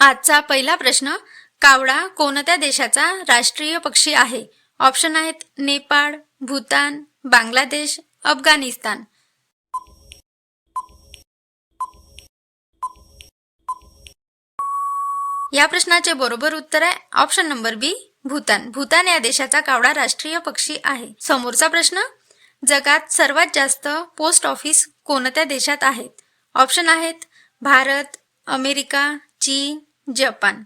आजचा पहिला प्रश्न कावळा कोणत्या देशाचा राष्ट्रीय पक्षी आहे? ऑप्शन आहेत नेपाळ भूतान बांगलादेश अफगाणिस्तान. या प्रश्नाचे बरोबर उत्तर आहे option number B Bhutan. Bhutan या देशाचा कावळा राष्ट्रीय पक्षी आहे. समोरचा प्रश्न जगात सर्वात जास्त पोस्ट ऑफिस कोणत्या देशात आहेत? ऑप्शन आहेत भारत अमेरिका चीन जपान.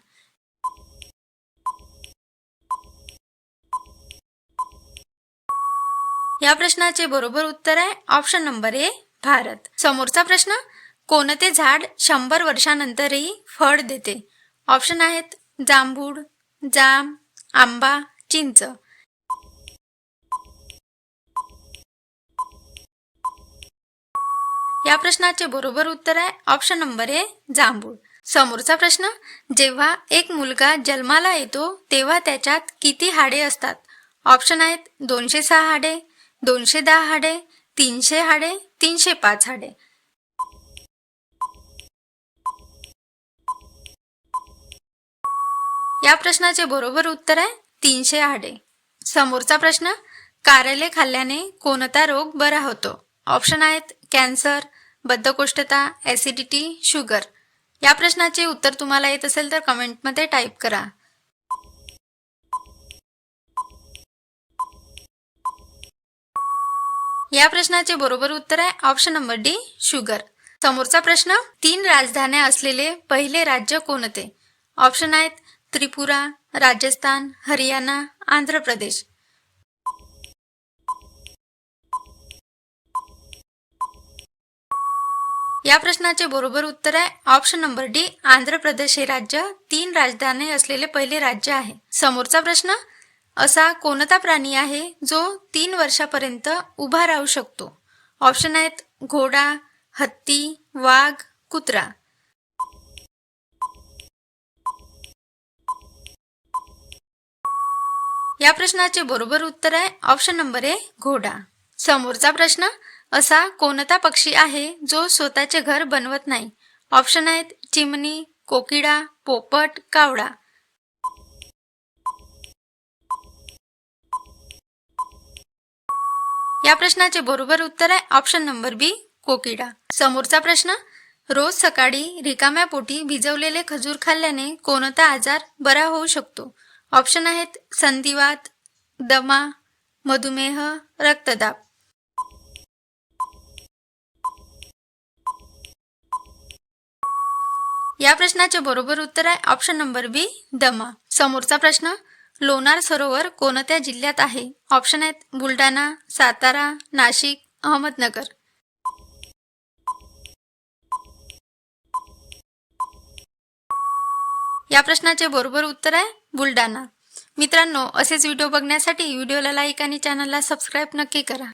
या प्रश्नाचे बरोबर उत्तर आहे ऑप्शन नंबर ए भारत. समोरचा प्रश्न कोणते झाड शंभर वर्षानंतरही फळ देते? ऑप्शन आहेत जांभूळ जाम आंबा चिंच. या प्रश्नाचे बरोबर उत्तर आहे ऑप्शन नंबर ए जांभूळ. समोरचा प्रश्न जेव्हा एक मुलगा जन्माला येतो तेव्हा त्याच्यात किती हाडे असतात? ऑप्शन आहेत दोनशे सहा हाडे दोनशे दहा हाडे तीनशे हाडे तीनशे पाच हाडे. या प्रश्नाचे बरोबर उत्तर आहे तीनशे हाडे. समोरचा प्रश्न कारले खाल्ल्याने कोणता रोग बरा होतो? ऑप्शन आहेत कॅन्सर बद्धकोष्ठता ॲसिडिटी शुगर. या प्रश्नाचे उत्तर तुम्हाला येत असेल तर कमेंटमध्ये टाईप करा. या प्रश्नाचे बरोबर उत्तर आहे ऑप्शन नंबर डी शुगर. समोरचा प्रश्न तीन राजधान्या असलेले पहिले राज्य कोणते? ऑप्शन आहेत त्रिपुरा राजस्थान हरियाणा आंध्र प्रदेश. या प्रश्नाचे बरोबर उत्तर आहे. Option number D Andhra Pradesh हे राज्य तीन राजधानी असलेले पहिले राज्य आहे. समोरचा प्रश्न असा कोणता प्राणी आहे जो तीन वर्षापर्यंत उभा राहू शकतो? ऑप्शन आहेत घोडा हत्ती वाघ कुत्रा. या प्रश्नाचे बरोबर उत्तर आहे. ऑप्शन नंबर ए घोडा. समोरचा प्रश्न असा कोणता पक्षी आहे जो स्वतःचे घर बनवत नाही? ऑप्शन आहेत चिमणी कोकिडा पोपट कावडा या प्रश्नाचे बरोबर उत्तर आहे ऑप्शन नंबर बी कोकिडा समोरचा प्रश्न रोज सकाळी रिकाम्या पोटी भिजवलेले खजूर खाल्ल्याने कोणता आजार बरा होऊ शकतो? ऑप्शन आहेत संधिवात दमा मधुमेह रक्तदाब. या प्रश्नाचे बरोबर उत्तर आहे ऑप्शन नंबर बी दमा. समोरचा प्रश्न लोणार सरोवर कोणत्या जिल्ह्यात आहे? ऑप्शन आहेत बुलढाणा सातारा नाशिक अहमदनगर. या प्रश्नाचे बरोबर उत्तर आहे बुलढाणा. मित्रांनो असेच व्हिडिओ बघण्यासाठी व्हिडिओला लाईक आणि चॅनलला सबस्क्राईब नक्की करा.